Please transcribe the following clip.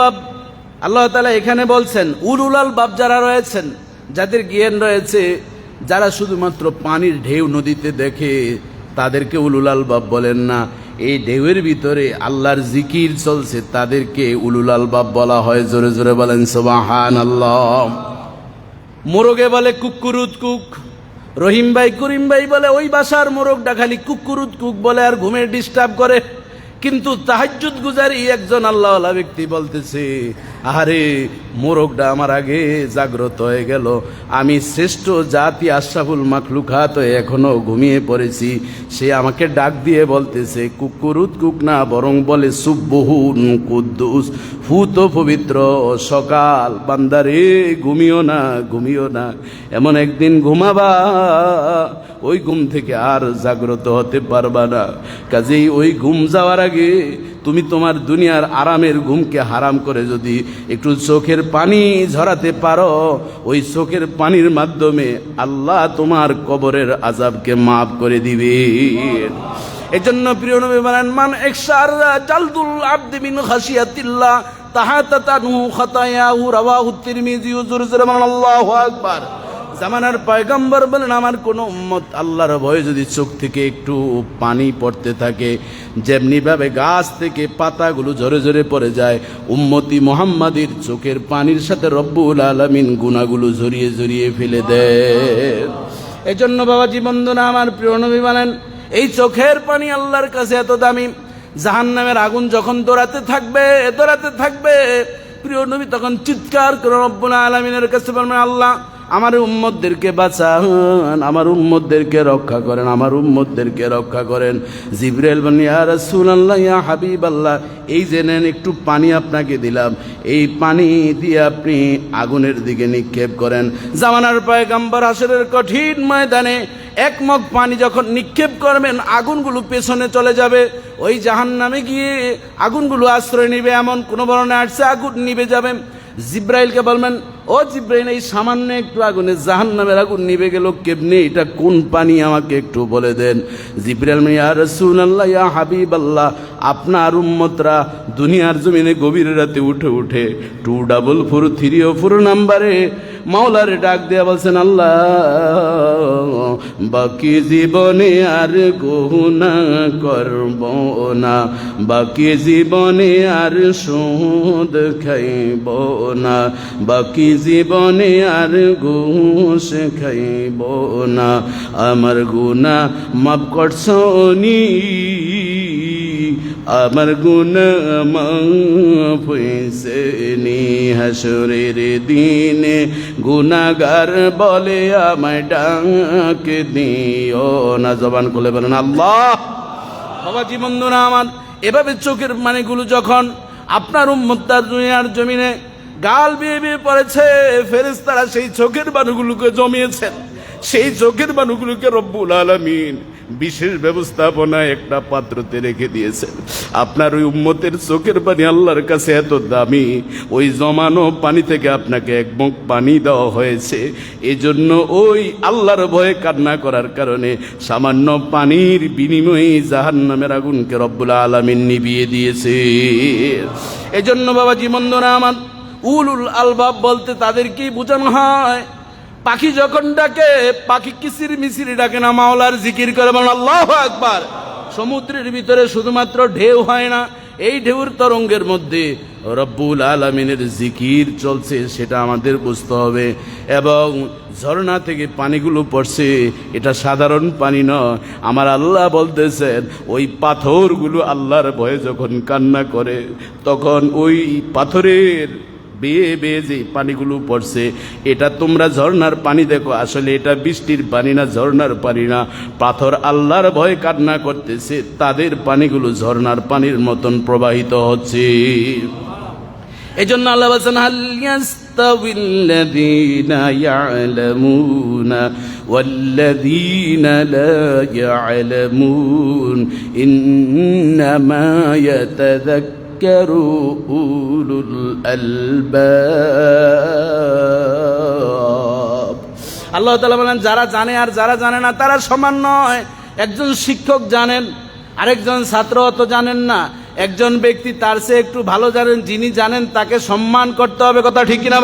আলবাব আল্লাহ তালা এখানে বলছেন উলুল আলবাব যারা রয়েছেন, যাদের জ্ঞান রয়েছে, যারা শুধুমাত্র পানির ঢেউ নদীতে দেখে, তাদেরকে উলুল আলবাব বলেন না। এই ঢেউয়ের ভিতরে আল্লাহর জিকির চলছে, তাদেরকে উলুল আলবাব বলা হয়। জোরে জোরে বলেন সোবাহান আল্লাহ মোরগে বলে কুকুরুত কুক। রহিম ভাই, করিম ভাই বলে, ওই বাসার মোরগটা খালি কুকুরুত কুক বলে, আর ঘুমে ডিস্টার্ব করে। কিন্তু তাহাজুদ গুজারি একজন আল্লাহওয়ালা ব্যক্তি বলতেছে আরে মোরগটা আমার আগে জাগ্রত হয়ে গেল। আমি শ্রেষ্ঠ জাতি আশরাফুল মাখলুকাত হয়ে এখনও ঘুমিয়ে পড়েছি। সে আমাকে ডাক দিয়ে বলতেছে কুকুরুত কুক না, বরং বলে সুব্বহুন কুদ্দুস। ফুত পবিত্র, সকাল বান্দারে, ঘুমিও না ঘুমিও না। এমন একদিন ঘুমাবা, ওই ঘুম থেকে আর জাগ্রত হতে পারবা না। কাজেই ওই ঘুম যাওয়ার আগে তুমি তোমার দুনিয়ার আরামের ঘুমকে হারাম করে যদি একটু চোখের পানি ঝরাতে পারো, ওই চোখের পানির মাধ্যমে আল্লাহ তোমার কবরের আজাবকে মাফ করে দিবে। এই জন্য প্রিয় নবী বলেন, মান একসার জালদুল আব্দি মিন খাসিয়াতিল্লাহ তাহাতা তানু খাতায়াহু রাওয়াহু তিরমিজি হুজুর সাল্লাল্লাহু আল্লাহু আকবার। জামানার পয়গম্বর বলেন, আমার কোনো উম্মত আল্লাহর ভয়ে যদি চোখ থেকে একটু পানি পড়তে থাকে যেমনিভাবে গাছ থেকে পাতাগুলো ঝরে ঝরে পড়ে যায়, উম্মতি মোহাম্মদের চোখের পানির সাথে রব্বুল আলমিন গুণাগুলো ঝরিয়ে ঝরিয়ে ফেলে দেয় এজন্য বাবাজি বন্ধনা আমার প্রিয় নবী বলেন, এই চোখের পানি আল্লাহর কাছে এত দামি জাহান নামের আগুন যখন দৌড়াতে থাকবে দৌড়াতে থাকবে। প্রিয় নবী তখন চিৎকার করে রব্বুল আলমিনের কাছে বলবেন আল্লাহ আমার উম্মতদেরকে বাঁচান, আমার উম্মতদেরকে রক্ষা করেন, আমার উম্মতদেরকে রক্ষা করেন। জিব্রাইল বলেন ইয়া রাসূলুল্লাহ, ইয়া হাবিবাল্লাহ, এই যে নেন, একটু পানি আপনাকে দিলাম। এই পানি দিয়ে আপনি আগুনের দিকে নিক্ষেপ করেন। জামানার পয়গাম্বর হাসরের কঠিন ময়দানে এক মগ পানি যখন নিক্ষেপ করবেন, আগুনগুলো পেছনে চলে যাবে। ওই জাহান নামে গিয়ে আগুনগুলো আশ্রয় নিবে, এমন কোনো বর্ণে আসছে, আগুন নিবে যাবে। জিব্রাইলকে বলবেন ও জিব্রাইল, এই সামান্য একটু আগুনে জাহান নামের আগুন নিবে গেল কেমনি? এটা কোন পানি? আমাকে একটু বলে দেন। জিব্রাইল ইয়া রাসূলুল্লাহ, ইয়া হাবিবাল্লাহ, আপনার উম্মতরা দুনিয়ার জমিনে গভীর রাতে উঠে উঠে টু ডাবল ফোর, থ্রি ও ফোর নাম্বারে মাওলারে ডাক দেয়া বলছেন, আল্লাহ, বাকি জীবনে আর গহুনা করব না, বাকি জীবনে আর সুদ খাইব না, বাকি জীবনে আর ঘুষ খাইব না। আমার গুনা মাফ করছনি আমার গুনা মাফ হইছে নি। হাসরের দিনে গুনাগার বলে আমায় ডাক দিও না। জবান খুলে বলেন, আল্লাহ বাবা জীবন আমার। এভাবে চোখের মানেগুলো যখন আপনার উম্মত্তার দুনিয়ার জমিনে গাল বিয়ে বিয়ে পড়েছে ফেরেস্তারা সেই চোখের বানুগুলোকে জমিয়েছেন। সেই চোখের বানুগুলোকে রব্বুল আলমিন বিশেষ ব্যবস্থাপনায় একটা পাত্রতে রেখে দিয়েছেন। আপনার ওই উম্মতের চোখের পানি আল্লাহর কাছে এত দামি, ওই জমানো পানি থেকে আপনাকে এক মুখ পানি দেওয়া হয়েছে। এজন্য ওই আল্লাহর ভয়ে কান্না করার কারণে সামান্য পানির বিনিময়ে জাহান নামের আগুনকে রব্বুল আলমিন নিবিয়ে দিয়েছে। এজন্য বাবা জীবন্দনা আমার উলুল আলবাব বলতে তাদেরকেই বোঝানো হয়। পাখি যখন ডাকে, পাখি কিসির মিসির ডাকে না? মাওলার জিকির করে বলেন, আল্লাহ একবার সমুদ্রের ভিতরে শুধুমাত্র ঢেউ হয় না, এই ঢেউর তরঙ্গের মধ্যে রব্বুল আলমিনের জিকির চলছে, সেটা আমাদের বুঝতে হবে। এবং ঝর্ণা থেকে পানিগুলো পড়ছে, এটা সাধারণ পানি নয়। আমার আল্লাহ বলতেছেন, ওই পাথরগুলো আল্লাহর ভয়ে যখন কান্না করে, তখন ওই পাথরের বেয়ে বেয়ে যে পানিগুলো পড়ছে, এটা তোমরা ঝর্ণার পানি দেখো। আসলে এটা বৃষ্টির পানি না, ঝর্ণার পানি না। পাথর আল্লাহর ভয়ে কান্না করতেছে, তাদের পানিগুলো ঝর্ণার পানির মতন প্রবাহিত হচ্ছে। এই জন্য আল্লাহ বলছেন হালিয়াস্তাবিল্লাযীনা ইয়ালামুনা ওয়াল্লাযীনা লা ইয়ালামুন ইন্নামা ইয়াতাযাক্কারু يذكروا أولو الألباب আল্লাহ তালা বলেন যারা জানে আর যারা জানে না তারা সমান নয় একজন শিক্ষক জানেন আরেকজন ছাত্র অত জানেন না একজন ব্যক্তি তার চেয়ে একটু ভালো জানেন যিনি জানেন তাকে সম্মান করতে হবে কথা ঠিক কিনা বলে